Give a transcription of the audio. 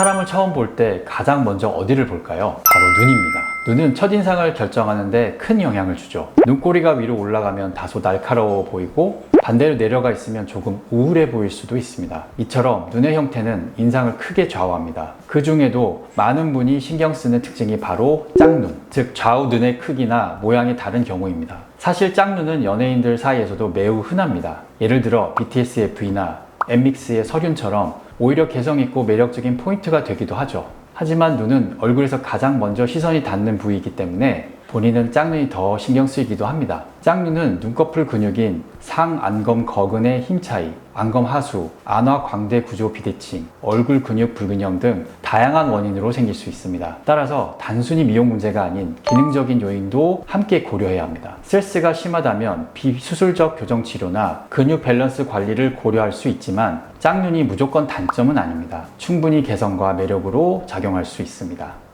사람을 처음 볼 때 가장 먼저 어디를 볼까요? 바로 눈입니다. 눈은 첫인상을 결정하는데 큰 영향을 주죠. 눈꼬리가 위로 올라가면 다소 날카로워 보이고 반대로 내려가 있으면 조금 우울해 보일 수도 있습니다. 이처럼 눈의 형태는 인상을 크게 좌우합니다. 그 중에도 많은 분이 신경 쓰는 특징이 바로 짝눈, 즉 좌우 눈의 크기나 모양이 다른 경우입니다. 사실 짝눈은 연예인들 사이에서도 매우 흔합니다. 예를 들어 BTSF이나 엠믹스의 설윤처럼 오히려 개성있고 매력적인 포인트가 되기도 하죠. 하지만 눈은 얼굴에서 가장 먼저 시선이 닿는 부위이기 때문에 본인은 짝눈이 더 신경 쓰이기도 합니다. 짝눈은 눈꺼풀 근육인 상, 안검, 거근의 힘 차이, 안검 하수, 안화 광대 구조 비대칭, 얼굴 근육 불균형 등 다양한 원인으로 생길 수 있습니다. 따라서 단순히 미용 문제가 아닌 기능적인 요인도 함께 고려해야 합니다. 스트레스가 심하다면 비수술적 교정 치료나 근육 밸런스 관리를 고려할 수 있지만 짝눈이 무조건 단점은 아닙니다. 충분히 개성과 매력으로 작용할 수 있습니다.